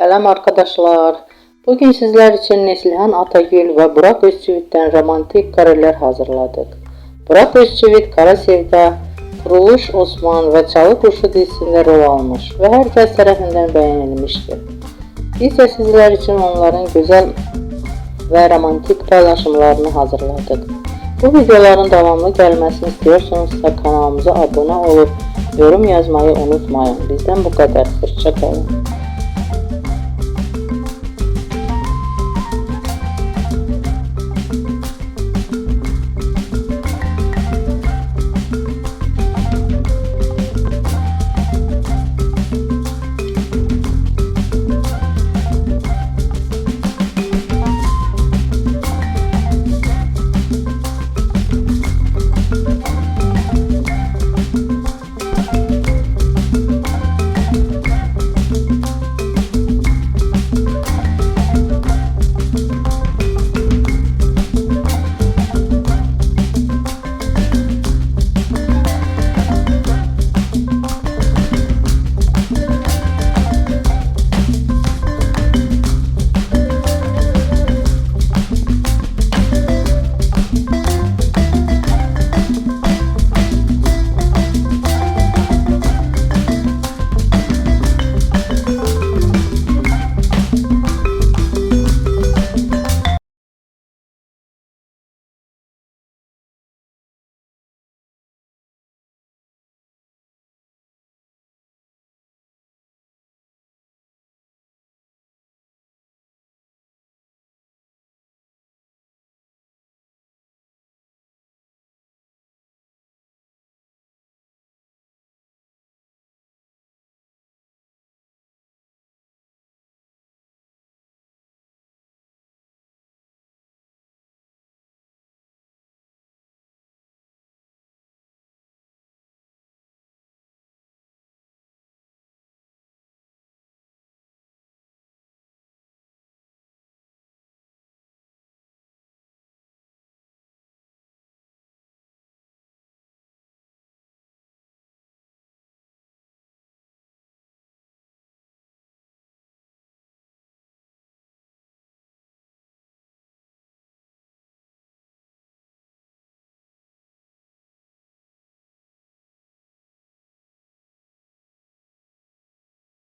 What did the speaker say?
Selam arkadaşlar. Bugün sizler için Neslihan Atagül ve Burak Özçivit'ten romantik kareler hazırladık. Burak Özçivit, Kara Sevda, Kuruluş Osman ve Çalı Kuşu dizisinde rol almış ve herkes tarafından beğenilmiştir. Biz de sizler için onların güzel ve romantik paylaşımlarını hazırladık. Bu videoların devamlı gelmesini istiyorsanız da kanalımıza abone olup yorum yazmayı unutmayın. Bizden bu kadar. Hoşçakalın.